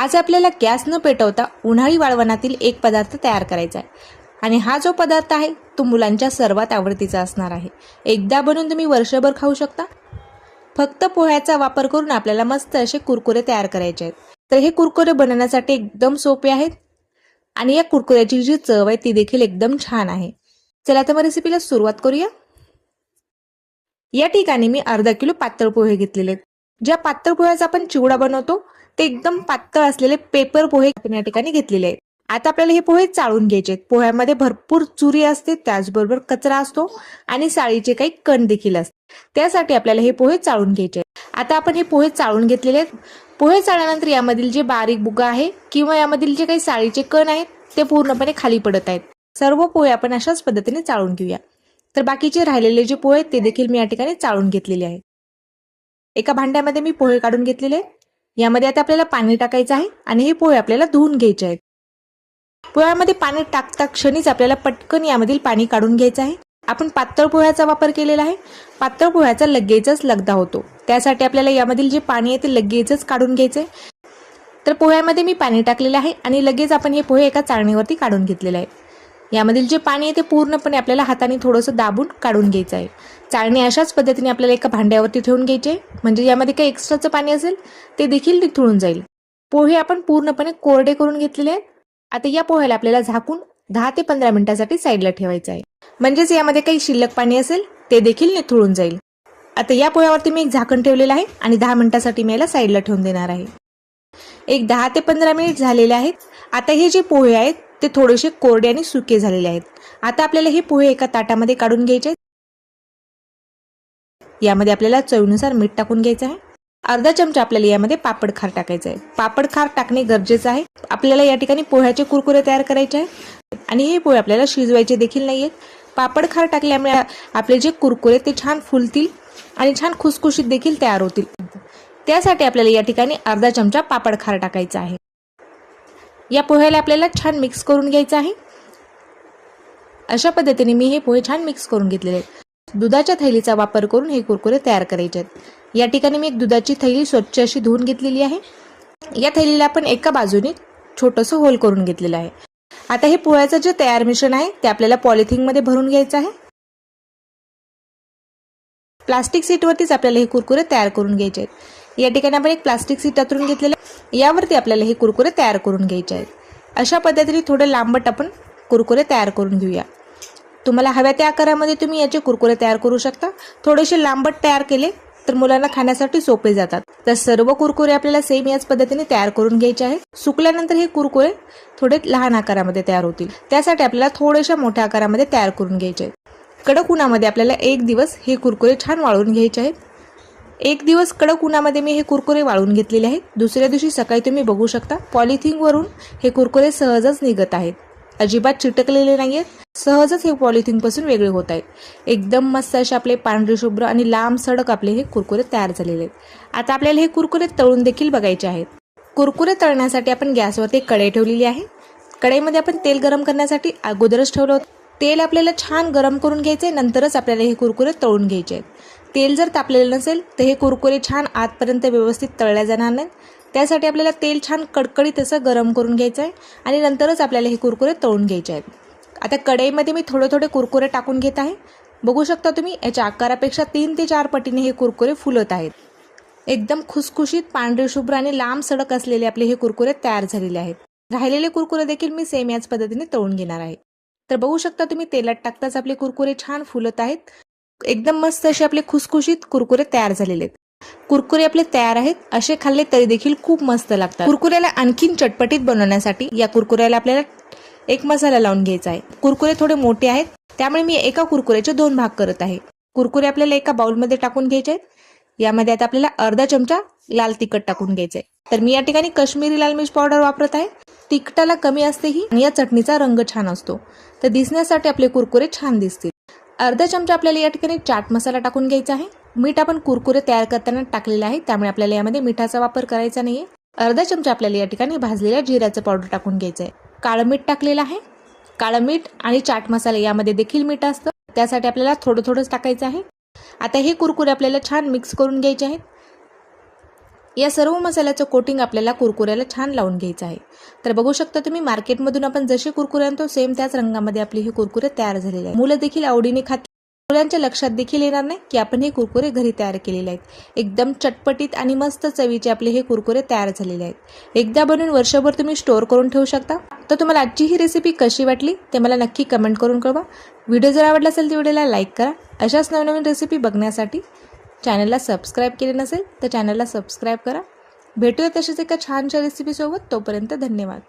आज आपल्याला गॅस न पेटवता उन्हाळी वाळवणातील एक पदार्थ तयार करायचा आहे. आणि हा जो पदार्थ आहे तो मुलांच्या सर्वात आवडतीचा असणार आहे. एकदा बनवून तुम्ही वर्षभर खाऊ शकता. फक्त पोह्याचा वापर करून आपल्याला मस्त असे कुरकुरे तयार करायचे आहेत. तर हे कुरकुरे बनवण्यासाठी एकदम सोपे आहेत. आणि या कुरकुऱ्याची जी चव आहे ती देखील एकदम छान आहे. चला तर मग रेसिपीला सुरुवात करूया. या ठिकाणी मी अर्धा किलो पातळ पोहे घेतलेले आहेत. ज्या पातळ पोह्याचा आपण चिवडा बनवतो ते एकदम पातळ असलेले पेपर पोहे आपण या ठिकाणी घेतलेले आहेत. आता आपल्याला हे पोहे चाळून घ्यायचे आहेत. पोह्यामध्ये भरपूर चुरी असते त्याचबरोबर कचरा असतो आणि साळीचे काही कण देखील असते त्यासाठी आपल्याला हे पोहे चाळून घ्यायचे आहेत. आता आपण हे पोहे चाळून घेतलेले आहेत. पोहे चाळल्यानंतर यामधील जे बारीक बुगा आहे किंवा यामधील जे काही साळीचे कण आहेत ते पूर्णपणे खाली पडत आहेत. सर्व पोहे आपण अशाच पद्धतीने चाळून घेऊया. तर बाकीचे राहिलेले जे पोहे आहेत ते देखील मी या ठिकाणी चाळून घेतलेले आहेत. एका भांड्यामध्ये मी पोहे काढून घेतलेले आहेत. यामध्ये आता आपल्याला पाणी टाकायचं आहे आणि हे पोहे आपल्याला धुवून घ्यायचे आहेत. पोह्यामध्ये पाणी टाकता क्षणीच आपल्याला पटकन यामधील पाणी काढून घ्यायचं आहे. आपण पातळ पोह्याचा वापर केलेला आहे. पातळ पोह्याचा लगेचच लगदा होतो. त्यासाठी आपल्याला यामधील जे पाणी आहे ते लगेचच काढून घ्यायचं. आहे तर पोह्यामध्ये मी पाणी टाकलेलं आहे आणि लगेच आपण हे पोहे एका चाळणीवरती काढून घेतलेले आहे. यामधील जे पाणी आहे ते पूर्णपणे आपल्याला हाताने थोडंसं दाबून काढून घ्यायचं आहे. चाळणी अशाच पद्धतीने आपल्याला एका भांड्यावरती ठेवून घ्यायचे. आहे म्हणजे यामध्ये काही एक्स्ट्राचं पाणी असेल ते देखील निथळून जाईल. पोहे आपण पूर्णपणे कोरडे करून घेतलेले आहेत. आता या पोह्याला आपल्याला झाकून दहा ते पंधरा मिनिटासाठी साईडला ठेवायचं आहे. म्हणजेच यामध्ये काही शिल्लक पाणी असेल ते देखील निथळून जाईल. आता या पोह्यावरती मी एक झाकण ठेवलेलं आहे आणि दहा मिनिटासाठी मी याला साईडला ठेवून देणार आहे. एक दहा ते पंधरा मिनिट झालेले आहेत. आता हे जे पोहे आहेत ते थोडेसे कोरडे आणि सुके झालेले आहेत. आता आपल्याला हे पोहे एका ताटामध्ये काढून घ्यायचे आहेत. यामध्ये आपल्याला चवीनुसार मीठ टाकून घ्यायचं आहे. अर्धा चमचा आपल्याला यामध्ये पापड खार टाकायचं आहे. पापड खार टाकणे गरजेचं आहे. आपल्याला या ठिकाणी पोह्याचे कुरकुरे तयार करायचे आहे आणि हे पोहे आपल्याला शिजवायचे देखील नाही आहेत. पापड खार टाकल्यामुळे आपले जे कुरकुरे ते छान फुलतील आणि छान खुसखुशीत देखील तयार होतील. त्यासाठी आपल्याला या ठिकाणी अर्धा चमचा पापड खार टाकायचा आहे. या पोह्याला आपल्याला छान मिक्स करून घ्यायचं आहे. अशा पद्धतीने मी हे पोहे छान मिक्स करून घेतलेले आहेत. दुधाच्या थैलीचा वापर करून हे कुरकुरे तयार करायचे आहेत. या ठिकाणी मी एक दुधाची थैली स्वच्छ अशी धुवून घेतलेली आहे. या थैलीला आपण एका बाजूने छोटंसं होल करून घेतलेलं आहे. आता हे पोह्याचं जे तयार मिश्रण आहे ते आपल्याला पॉलिथिनमध्ये भरून घ्यायचं आहे. प्लास्टिक सीटवरतीच आपल्याला हे कुरकुरे तयार करून घ्यायचे आहेत. या ठिकाणी आपण एक प्लास्टिक सीट अतरून घेतलेलं यावरती आपल्याला हे कुरकुरे तयार करून घ्यायचे आहेत. अशा पद्धतीने थोडं लांबट आपण कुरकुरे तयार करून घेऊया. तुम्हाला हव्या त्या आकारामध्ये तुम्ही याचे कुरकुरे तयार करू शकता. थोडेसे लांबट तयार केले तर मुलांना खाण्यासाठी सोपे जातात. तर सर्व कुरकुरे आपल्याला सेम याच पद्धतीने तयार करून घ्यायचे आहेत. सुकल्यानंतर हे कुरकुरे थोडे लहान आकारामध्ये तयार होतील. त्यासाठी आपल्याला थोड्याशा मोठ्या आकारामध्ये तयार करून घ्यायचे आहेत. कडक उन्हामध्ये आपल्याला एक दिवस हे कुरकुरे छान वाळून घ्यायचे आहेत. एक दिवस कडक उन्हामध्ये मी हे कुरकुरे वाळून घेतलेले आहेत. दुसऱ्या दिवशी सकाळी तुम्ही बघू शकता पॉलिथिनवरून हे कुरकुरे सहजच निघत आहेत. अजिबात चिटकलेले नाही आहेत सहजच हे पॉलिथिनपासून वेगळे होत आहेत. एकदम मस्त असे आपले पांढरे शुभ्र आणि लांब सडक आपले हे कुरकुरे तयार झालेले आहेत. आता आपल्याला हे कुरकुरे तळून देखील बघायचे आहेत. कुरकुरे तळण्यासाठी आपण गॅसवरती कढई ठेवलेली आहे. कढईमध्ये आपण तेल गरम करण्यासाठी अगोदरच ठेवलं होतं. तेल आपल्याला छान गरम करून घ्यायचे आहे नंतरच आपल्याला हे कुरकुरे तळून घ्यायचे आहेत. तेल जर तापलेलं नसेल तर हे कुरकुरे छान आतपर्यंत व्यवस्थित तळल्या जाणार नाहीत. त्यासाठी आपल्याला तेल छान कडकडीत असं गरम करून घ्यायचं आहे आणि नंतरच आपल्याला हे कुरकुरे तळून घ्यायचे आहेत. आता कढईमध्ये मी थोडे थोडे कुरकुरे टाकून घेत आहे. बघू शकता तुम्ही याच्या आकारापेक्षा तीन ते चार पटीने हे कुरकुरे फुलत आहेत. एकदम खुसखुशीत पांढरे शुभ्र आणि लांब सडक असलेले आपले हे कुरकुरे तयार झालेले आहेत. राहिलेले कुरकुरे देखील मी सेम याच पद्धतीने तळून घेणार आहे. तर बघू शकता तुम्ही तेलात टाकताच आपले कुरकुरे छान फुलत आहेत. एकदम मस्त असे आपले खुसखुशीत कुरकुरे तयार झालेले आहेत. कुरकुरे आपले तयार आहेत असे खाल्ले तरी देखील खूप मस्त लागतात. कुरकुऱ्याला आणखीन चटपटीत बनवण्यासाठी या कुरकुऱ्याला आपल्याला एक मसाला लावून घ्यायचा आहे. कुरकुरे थोडे मोठे आहेत त्यामुळे मी एका कुरकुऱ्याचे दोन भाग करत आहे. कुरकुरे आपल्याला एका बाउलमध्ये टाकून घ्यायचे आहेत. यामध्ये आता आपल्याला अर्धा चमचा लाल तिखट टाकून घ्यायचं आहे. तर मी या ठिकाणी काश्मीरी लाल मिर्च पावडर वापरत आहे. तिखटाला कमी असते ही आणि या चटणीचा रंग छान असतो. तर दिसण्यासाठी आपले कुरकुरे छान दिसतील. अर्धा चमचा आपल्याला या ठिकाणी चाट मसाला टाकून घ्यायचा आहे. मीठ आपण कुरकुरे तयार करताना टाकलेलं आहे त्यामुळे आपल्याला यामध्ये मिठाचा वापर करायचा नाही अर्धा चमचा आपल्याला या ठिकाणी भाजलेल्या जिऱ्याचं पावडर टाकून घ्यायचं आहे काळं मीठ टाकलेलं आहे. काळं मीठ आणि चाट मसाला यामध्ये देखील मीठ असतं. त्यासाठी आपल्याला थोडं थोडंच टाकायचं आहे. आता हे कुरकुरे आपल्याला छान मिक्स करून घ्यायचे आहेत. या सर्व मसाल्याचं कोटिंग आपल्याला कुरकुऱ्याला छान लावून घ्यायचं आहे. तर बघू शकता तुम्ही मार्केटमधून आपण जसे कुरकुरे आणतो सेम त्याच रंगामध्ये आपले हे कुरकुरे तयार झालेले आहेत. मुलं देखील आवडीने खात मुलांच्या लक्षात देखील येणार नाही की आपण हे कुरकुरे घरी तयार केलेले आहेत. एकदम चटपटीत आणि मस्त चवीचे आपले हे कुरकुरे तयार झालेले आहेत. एकदा बनवून वर्षभर तुम्ही स्टोअर करून ठेवू शकता. तर तुम्हाला आजची ही रेसिपी कशी वाटली ते मला नक्की कमेंट करून कळवा. व्हिडिओ जर आवडला असेल तर व्हिडिओला लाईक करा. अशाच नवनवीन रेसिपी बघण्यासाठी चॅनलला सबस्क्राईब केले नसेल तर चॅनलला सबस्क्राईब करा. भेटूया तसेच एका छानशा रेसिपीसोबत तोपर्यंत धन्यवाद.